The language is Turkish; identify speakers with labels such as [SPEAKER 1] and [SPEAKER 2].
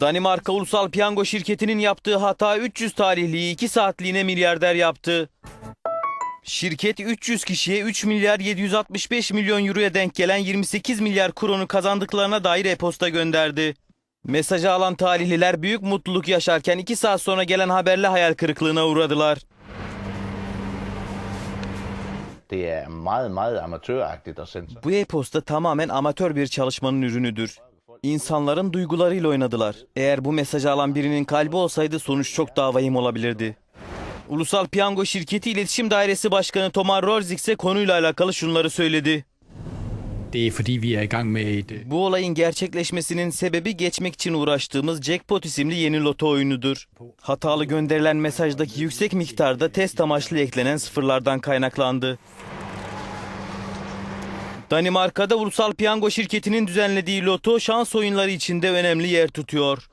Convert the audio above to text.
[SPEAKER 1] Danimarka Ulusal Piyango Şirketi'nin yaptığı hata 300 talihliyi 2 saatliğine milyarder yaptı. Şirket 300 kişiye 3 milyar 765 milyon euroya denk gelen 28 milyar kronu kazandıklarına dair e-posta gönderdi. Mesajı alan talihliler büyük mutluluk yaşarken 2 saat sonra gelen haberle hayal kırıklığına uğradılar.
[SPEAKER 2] Er
[SPEAKER 1] Bu e-posta tamamen amatör bir çalışmanın ürünüdür. İnsanların duygularıyla oynadılar. Eğer bu mesajı alan birinin kalbi olsaydı sonuç çok daha vahim olabilirdi. Ulusal Piyango Şirketi İletişim Dairesi Başkanı Tomar Rolzik ise konuyla alakalı şunları söyledi.
[SPEAKER 3] Er er øh,
[SPEAKER 1] Bu olayın gerçekleşmesinin sebebi geçmek için uğraştığımız Jackpot isimli yeni loto oyunudur. Hatalı gönderilen mesajdaki yüksek miktarda test amaçlı eklenen sıfırlardan kaynaklandı. Danimarka'da Ulusal Piyango Şirketi'nin düzenlediği loto şans oyunları içinde önemli yer tutuyor.